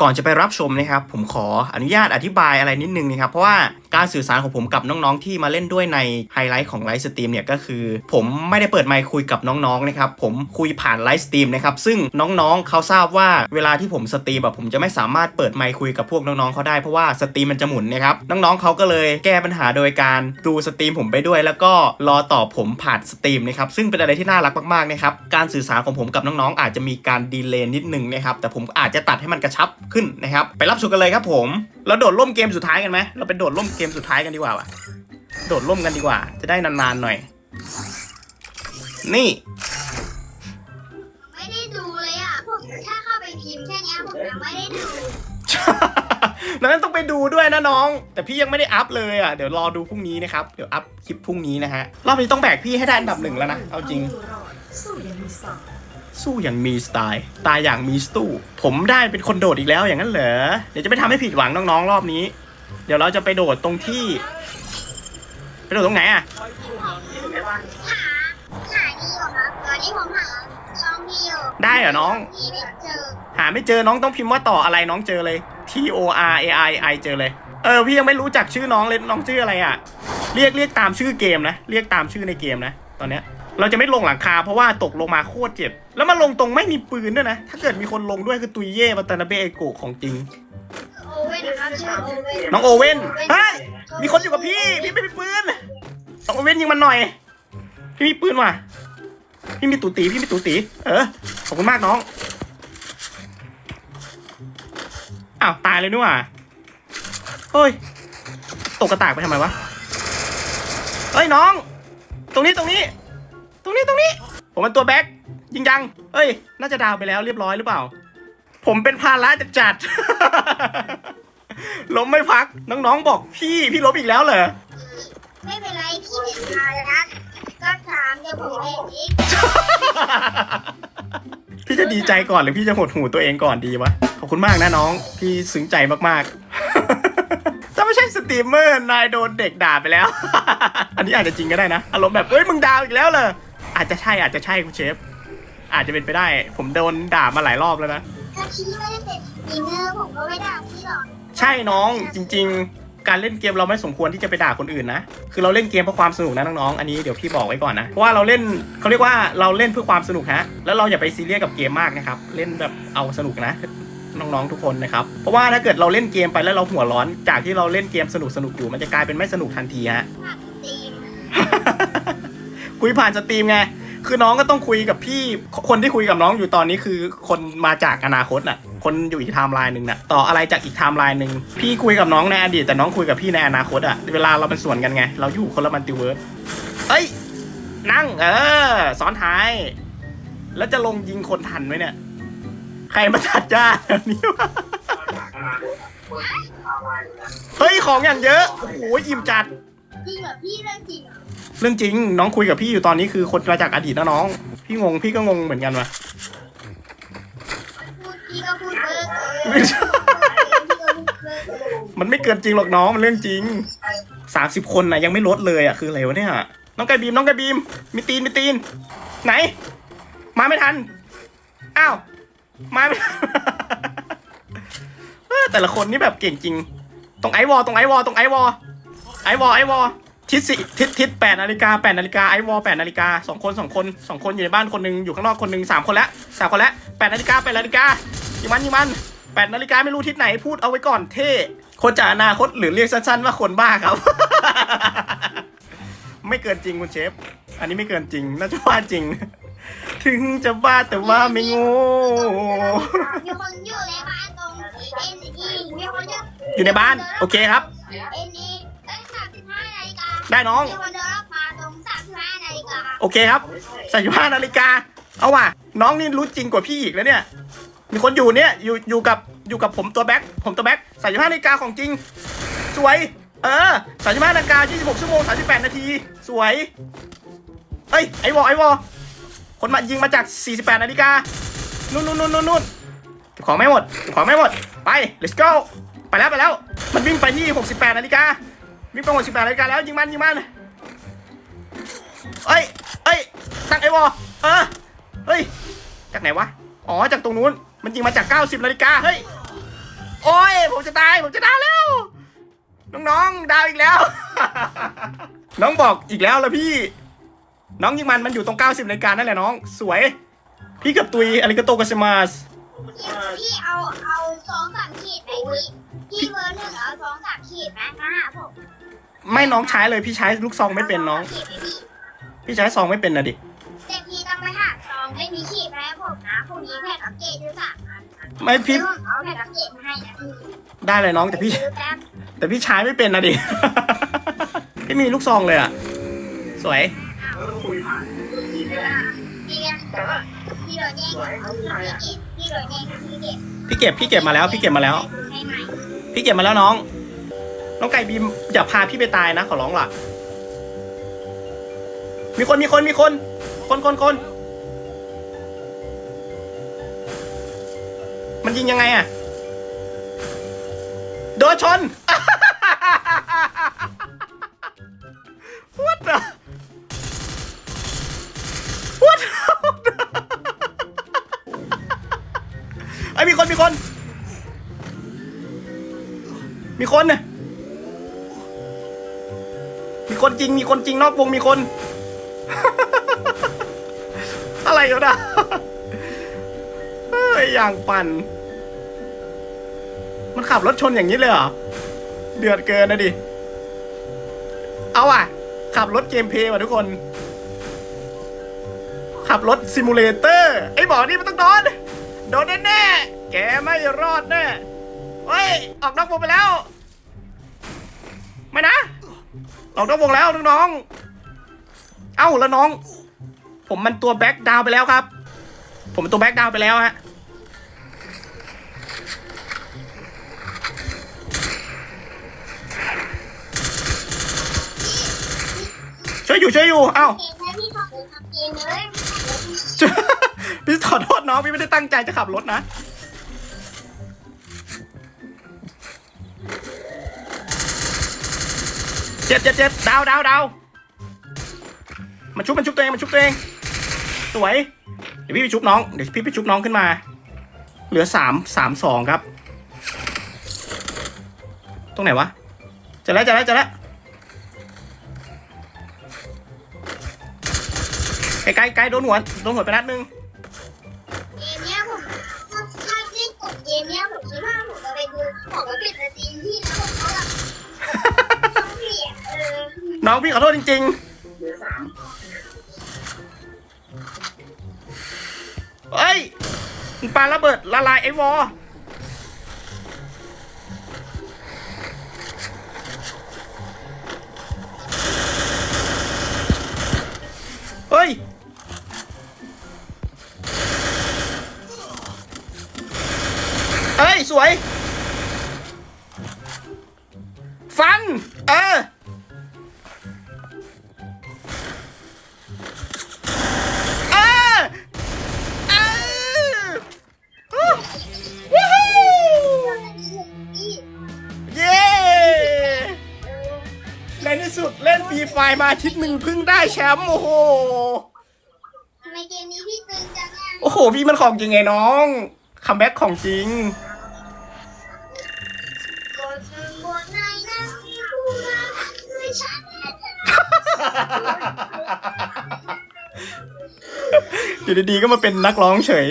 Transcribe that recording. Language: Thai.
ก่อนจะไปรับชมนะครับ ผมขออนุญาตอธิบายอะไรนิดนึงนะครับ เพราะว่า การสื่อสารของผมกับน้องๆ ที่มาเล่นด้วยในไฮไลท์ของไลฟ์สตรีมเนี่ยก็คือ ผมไม่ได้เปิดไมค์คุยกับน้องๆนะครับผมคุยผ่านไลฟ์สตรีมนะครับซึ่งน้องๆเขาทราบว่าเวลาที่ผมสตรีมแบบผมจะไม่สามารถเปิดไมค์คุยกับพวกน้องๆเขาได้เพราะว่าสตรีมมันจะหมุนนะครับน้องๆเขาก็เลยแก้ปัญหาโดยการดูสตรีมผมไปด้วย แล้วก็รอตอบผมผ่านสตรีมนะครับซึ่งเป็นอะไรที่น่ารักมากๆนะครับการสื่อสารของผมกับน้องๆอาจจะมีการดีเลย์นิดนึงนะครับแต่ผมอาจจะตัดให้มันกระชับขึ้นนะครับไปรับชมกันเลยครับผมเราโดดร่มเกมสุดท้ายกันไหมเราไปโดดร่มเกมสุดท้ายกันดีกว่าว่ะ โดดร่มกันดีกว่า จะได้นานๆหน่อย นี่ ไม่ได้ดูเลยอะผมถ้าเข้าไปพิมพ์แค่เนี้ยผมยังไม่ได้ดูนั้นต้องไปดูด้วยนะน้อง แต่พี่ยังไม่ได้อัพเลยอะ เดี๋ยวรอดูพรุ่งนี้นะครับ เดี๋ยวอัพคลิปพรุ่งนี้นะฮะ รอบนี้ต้องแบกพี่ให้ได้อันดับหนึ่งแล้วนะ เอาจริง สู้อย่างมีสไตล์สู้อย่างมีสไตล์ตายอย่างมีสตู้ ผมได้เป็นคนโดดอีกแล้วอย่างนั้นเหรอ เดี๋ยวจะไม่ทำให้ผิดหวังน้องๆรอบนี้ เดี๋ยวเราจะไปโดดตรงที่ ไปโดดตรงไหนอะหาหาดีอยู่ครับตอนนี้ผมหาช่องพี่อยู่ได้เหรอน้องพี่ไม่เจอหาไม่เจอน้องต้องพิมพ์ว่าต่ออะไรน้องเจอเลย T O R A I I เจอเลย เออพี่ยังไม่รู้จักชื่อน้องเลยน้องชื่ออะไรอะ เรียกเรียกตามชื่อเกมนะ เรียกตามชื่อในเกมนะ ตอนเนี้ย เราจะไม่ลงหลังคาเพราะว่าตกลงมาโคตรเจ็บ แล้วมาลงตรงไม่มีปืนด้วยนะ ถ้าเกิดมีคนลงด้วยคือตุยเย่ปัตตานาเบะไอโกะของจริงโอเว่ นนะครับชื่อโอเว่นน้องโอเว่นเฮ้ยมีคนอยู่กับพี่ พี่ไม่มีปืนน้องโอเว่นยิงมันหน่อย พี่มีปืนว่ะ พี่มีตูตีพี่มีตูตีเออขอบคุณมากน้องอ้าวตายเลยนี่หว่าเฮ้ยตกกระตากไปทำไมวะเฮ้ยน้อง ตรงนี้ตรงนี้ ตรงนี้ตรงนี้ ผมเป็นตัวแบ็คยิงยังเฮ้ย น่าจะดาวไปแล้วเรียบร้อยหรือเปล่า ผมเป็นภาระจัดจัด ล้มไม่พัก น้องๆบอกพี่พี่ล้มอีกแล้วเหรอ ไม่เป็นไรพี่เห็นมาแล้วนะก็ถามเดี๋ยวผมเองอีกพี่จะดีใจก่อนหรือพี่จะหดหูตัวเองก่อนดีวะ ขอบคุณมากนะน้อง พี่ซึ้งใจมากๆ ถ้าไม่ใช่สตรีมเมอร์นายโดนเด็กด่าไปแล้ว อันนี้อาจจะจริงก็ได้นะ อารมณ์แบบเอ้ยมึงดาวอีกแล้วเหรอ อาจจะใช่อาจจะใช่คุณเชฟ อาจจะเป็นไปได้ ผมโดนด่ามาหลายรอบแล้วนะถ้าพี่ไม่ได้เป็นดีเนอร์ผมก็ไม่ด่าพี่หรอก ใช่น้องจริง ๆ การเล่นเกมเราไม่สมควรที่จะไปด่าคนอื่นนะ คือเราเล่นเกมเพื่อความสนุกนะน้องๆอันนี้เดี๋ยวพี่บอกไว้ก่อนนะเพราะว่าเราเล่นเขาเรียกว่าเราเล่นเพื่อความสนุกฮะแล้วเราอย่าไปซีเรียสกับเกมมากนะครับเล่นแบบเอาสนุกนะน้องๆทุกคนนะครับเพราะว่าถ้าเกิดเราเล่นเกมไปแล้วเราหัวร้อน จากที่เราเล่นเกมสนุกสนุกๆอยู่มันจะกลายเป็นไม่สนุกทันทีฮะผักตีมคุยผ่านสตรีมไง คือน้องก็ต้องคุยกับพี่คนที่คุยกับน้องอยู่ตอนนี้คือ คนมาจากอนาคตน่ะ คนอยู่อีกไทม์ไลน์หนึ่งน่ะต่ออะไรจากอีกไทม์ไลน์หนึ่งพี่คุยกับน้องในอดีตแต่น้องคุยกับพี่ในอนาคตอะเวลาเราเป็นส่วนกันไง เราอยู่คนละมัลติเวิร์สเอ้ย นั่ง เออซ้อนท้าย แล้วจะลงยิงคนทันไหมเนี่ย ใครมาตัดหญ้าแบบนี้วะเฮ้ยของอย่างเยอะโอ้โหอิ่มจัด จริงเหรอพี่เรื่องจริงเหรอเรื่องจริง น้องคุยกับพี่อยู่ตอนนี้คือคนมาจากอดีตนะน้อง พี่งงพี่ก็งงเหมือนกันว่ะพูดพี่ก็พูดเบอร์ไม่ใช่พี่ก็พูดเบอร์มันไม่เกินจริงหรอกน้องมันเรื่องจริงสามสิบคนนะยังไม่ลดเลยอะคืออะไรวะเนี่ยน้องไก่บีมน้องไก่บีมมีตีนมีตีน ไหน มาไม่ทันอ้าวมาไม่ทันเออแต่ละคนนี่แบบเก่งจริง ตรงไอวอลตรงไอวอลตรงไอวอล ไอวอลไอวอลทิศสิทิศทิศแปดนาฬิกาแปดนาฬิกาไอวอลแปดนาฬิกาสองคนสองคนสองคนอยู่ในบ้านคนหนึ่งอยู่ข้างนอกคนหนึ่งสามคนแล้วสามคนแล้วแปดนาฬิกาแปดนาฬิกายิงมันยิงมันแปดนาฬิกาไม่รู้ทิศไหนพูดเอาไว้ก่อนเท่คนจากอนาคตหรือเรียกสั้นๆว่าคนบ้าครับ ไม่เกินจริงคุณเชฟ อันนี้ไม่เกินจริงน่าจะว่าจริง ถึงจะบ้าแต่ว่าไม่โง่มีคนอยู่ในบ้านตรง N E มีคนอยู่อยู่ในบ้านโอเคครับ N ได้น้องมีคนเดินรอบมาตรงสามสิบห้านาฬิกาโอเคครับใส่ผ้านาฬิกา เอาว่ะ น้องนี่รู้จริงกว่าพี่อีกแล้วเนี่ย มีคนอยู่เนี่ย อยู่อยู่กับอยู่กับผมตัวแบ็คผมตัวแบ็คใส่ผ้านาฬิกาของจริง สวย เออใส่ผ้านาฬิกา 26 ชั่วโมง 38 นาที สวยเฮ้ย ไอวอไอวอคนมายิงมาจาก 48 นาฬิกา นู่นนู่นนู่นนู่นนู่นเก็บของไม่หมดเก็บของไม่หมด ไป let's go ไปแล้วไปแล้ว มันวิ่งไปที่ 68 นาฬิกา วิ่งไป68นาฬิกาแล้วยิงมันยิงมันเอ้ยเอ้ยตั้งไอวอเออเฮ้ยจากไหนวะอ๋อจากตรงนู้นมันยิงมาจาก90นาฬิกาเฮ้ยอ้อยผมจะตายผมจะดาวแล้วน้องๆดาวอีกแล้ว น้องบอกอีกแล้วละพี่ น้องยิงมันมันอยู่ตรง 90นาฬิกานั่นแหละน้อง สวย พี่กับตุยอะไรก็โตกัสมาสพี่เอาเอาสองสามขีดไหมพี่พี่เบอร์หนึ่งเอาสองสามขีดไหมนะผม ไม่น้องใช้เลยพี่ใช้ลูกซองไม่เป็นน้องขีดไหมพี่พี่ใช้ซองไม่เป็นนะดิแต่พี่ต้องไปหาซองไม่มีขีดให้ผมนะพรุ่งนี้แพทย์อัปเกรดด้วยสามอันไม่พี่เอาแพทย์อัปเกรดมาให้นะพี่ได้เลยน้องแต่พี่ซื้อแป๊บแต่พี่ใช้ไม่เป็นนะดิพี่มีลูกซองเลยอะ สวยพี่ไงพี่โดนแย่งพี่เก็บพี่โดนแย่งพี่เก็บพี่เก็บพี่เก็บมาแล้ว พี่เก็บมาแล้วให้ใหม่พี่เก็บมาแล้วน้อง น้องไก่บีมอย่าพาพี่ไปตายนะขอร้องล่ะ มีคนมีคนมีคน คนคนคน มันยิงยังไงอะโดนชน What the What ไอยมีคนมีคน มีคนเนี่ย คนจริง มีคนจริงนอกวงมีคน อะไรกันนะเฮ้ยอย่างปั่น มันขับรถชนอย่างนี้เลยเหรอ เดือดเกินนะดิ เอาอะ ขับรถเกมเพลย์ว่ะทุกคน ขับรถซิมูเลเตอร์ ไอ้บอกนี่มันต้องโดน โดนแน่ๆแกไม่รอดแน่เฮ้ย ออกนอกวงไปแล้ว ไม่นะ ออกนอกวงแล้วน้องๆเอ้าแล้วน้อง ผมมันตัวแบ็กดาวน์ไปแล้วครับ ผมเป็นตัวแบ็กดาวน์ไปแล้วฮะช่วยอยู่ช่วยอยู่ เอ้าเกมนะพี่ขอเป็นทำเกมเลยพี่ขอโทษน้องพี่ไม่ได้ตั้งใจจะขับรถนะ เจ็ดเจ็ดเจ็ดดาวดาวดาวมันชุบมันชุบตัวเองมันชุบตัวเอง สวย เดี๋ยวพี่ไปชุบน้อง เดี๋ยวพี่ไปชุบน้องขึ้นมา เหลือสามสามสองครับ ตรงไหนวะ จะแล้วจะแล้วจะแล้วไกลไกลไกลโดนหัวโดนหัวไปนัดนึงเกมเนี้ยผมถ้าถ้เล่นกดเกมเนี้ยผมคิดว่าผมจะไปดูผมก็ปิดสตรีมพี่แล้วผมก็ น้องพี่ขอโทษจริง ๆ เฮ้ยมึงปาระเบิดละลายไอ้วอ มาอาทิตย์หนึ่งเพิ่งได้แชมป์โอ้โหทำไมเกมนี้พี่ตึงจังอะโอ้โห พี่มันของจริงไงน้องคัมแบ็กของจริง กดตึงบนในนั้นกูมาด้วยฉันอยู่ดีๆก็มาเป็นนักร้องเฉย